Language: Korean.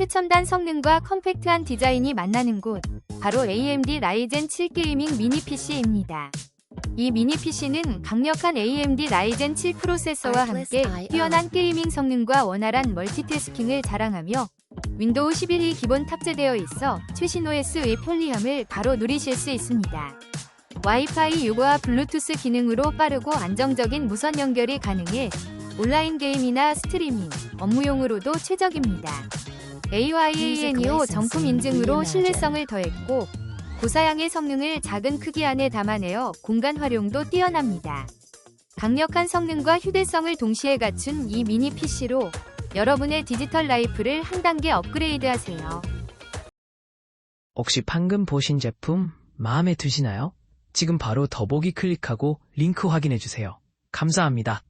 최첨단 성능과 컴팩트한 디자인이 만나는 곳, 바로 AMD 라이젠 7 게이밍 미니 PC입니다. 이 미니 PC는 강력한 AMD 라이젠 7 프로세서와 함께 뛰어난 게이밍 성능과 원활한 멀티태스킹을 자랑하며 윈도우 11이 기본 탑재되어 있어 최신 OS의 편리함을 바로 누리실 수 있습니다. 와이파이 6와 블루투스 기능으로 빠르고 안정적인 무선 연결이 가능해 온라인 게임이나 스트리밍, 업무용으로도 최적입니다. AYANEO 정품 인증으로 신뢰성을 더했고 고사양의 성능을 작은 크기 안에 담아내어 공간 활용도 뛰어납니다. 강력한 성능과 휴대성을 동시에 갖춘 이 미니 PC로 여러분의 디지털 라이프를 한 단계 업그레이드하세요. 혹시 방금 보신 제품 마음에 드시나요? 지금 바로 더보기 클릭하고 링크 확인해 주세요. 감사합니다.